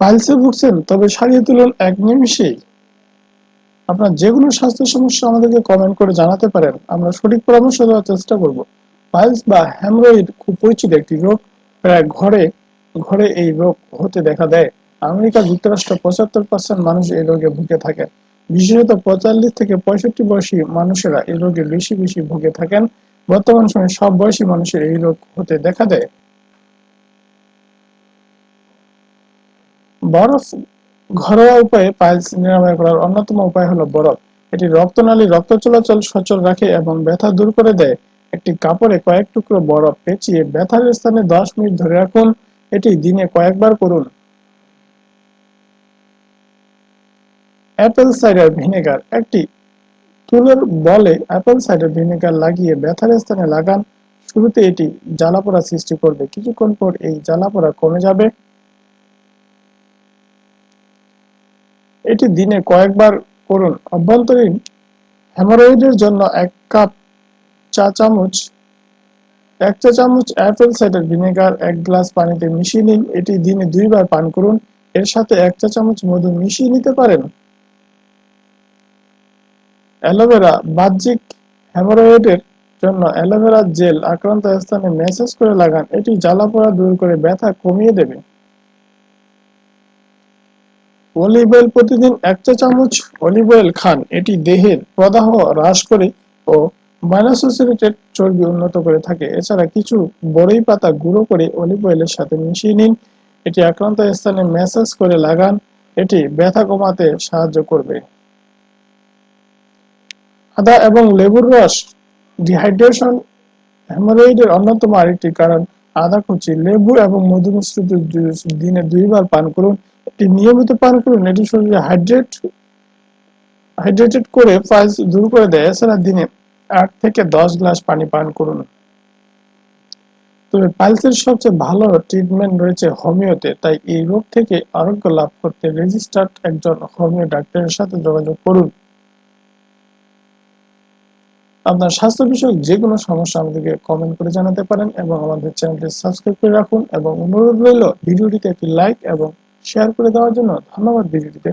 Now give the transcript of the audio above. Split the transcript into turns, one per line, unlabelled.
পাইলসে ভুগছেন, তবে সারিয়ে তুলুন এক নিমিষেই আপনার যে কোনো স্বাস্থ্য সমস্যা আমাদেরকে কমেন্ট করে জানাতে পারেন। আমরা সঠিক পরামর্শ দেওয়ার চেষ্টা করব। পাইলস বা হ্যামরয়েড খুব পরিচিত একটি রোগ। প্রায় ঘরে ঘরে এই রোগ হতে দেখা দেয়। আমেরিকা যুক্তরাষ্ট্র পঁচাত্তর পার্সেন্ট মানুষ এই রোগে ভুগে থাকে। বিশেষত পঁয়তাল্লিশ থেকে পঁয়ষট্টি বয়সী মানুষেরা এই রোগে বেশি বেশি ভুগে থাকেন। বর্তমান সময়ে সব বয়সী মানুষের এই রোগ হতে দেখা দেয়। বরফ ঘরোয়া উপায়ে পাইলস নিরাময় করার অন্যতম উপায় হলো বরফ। এটি রক্তনালী, রক্ত চলাচল সচল রাখে এবং ব্যথা দূর করে দেয়। একটি কাপড়ে কয়েক টুকরো বরফ পেঁচিয়ে ব্যথার স্থানে দশ মিনিট ধরে রাখুন। এটি দিনে কয়েকবার করুন। Apple cider vinegar. একটি তুলোর বলে অ্যাপেল সাইডার ভিনেগার লাগিয়ে ব্যথার স্থানে লাগান। শুরুতে এটি জ্বালাপোড়া সৃষ্টি করবে। কিছুক্ষণ পর এই জ্বালাপোড়া কমে যাবে। এটি দিনে কয়েকবার করুন। অভ্যন্তরীণ হেমোরয়েডের জন্য এক কাপ চা চামচ, এক চা চামচ অ্যাপেল সাইডার ভিনেগার এক গ্লাস পানিতে মিশিয়ে নিন। এটি দিনে দুইবার পান করুন। এর সাথে এক চা চামচ মধু মিশিয়ে নিতে পারেন। অ্যালোভেরা বাহ্যিক হেমোরয়েডের জন্য অ্যালোভেরা জেল আক্রান্ত স্থানে ম্যাসাজ করে লাগান। এটি জ্বালা জ্বালাপোড়া দূর করে ব্যথা কমিয়ে দেবে। অলিভ অয়েল প্রতিদিন এক চা চামচ অলিভ অয়েল খান। এটি দেহের প্রদাহ হ্রাস করে ও মাইনোসোসিয়েটেড চর্বি উন্নত করে থাকে। এছাড়া কিছু বড়ই পাতা গুঁড়ো করে অলিভ অয়েলের সাথে মিশিয়ে নিন। এটি আক্রান্ত স্থানে ম্যাসাজ করে লাগান। এটি ব্যথা কমাতে সাহায্য করবে। আদা এবং লেবুর রস। ডিহাইড্রেশন হেমোরয়েডের অন্যতম আরেকটি কারণ। আদা কুচি, লেবু এবং মধু জুস দিনে দুইবার পান করুন। নিয়মিত পান করুন। এটি শরীরে হাইড্রেট হাইড্রেটেড করে ফাইলস দূর করে দেয়। এছাড়া দিনে আট থেকে দশ গ্লাস পানি পান করুন। তবে পাইলসের সবচেয়ে ভালো ট্রিটমেন্ট রয়েছে হোমিওতে, তাই এই রোগ থেকে আরোগ্য লাভ করতে রেজিস্টার্ড একজন হোমিও ডাক্তারের সাথে যোগাযোগ করুন। আপনার স্বাস্থ্য বিষয়ক যে কোনো সমস্যা আমাদেরকে কমেন্ট করে জানাতে পারেন এবং আমাদের চ্যানেলটি সাবস্ক্রাইব করে রাখুন এবং অনুরোধ রইল, ভিডিওটিতে একটি লাইক এবং শেয়ার করে দেওয়ার জন্য ধন্যবাদ ভিডিওটিতে।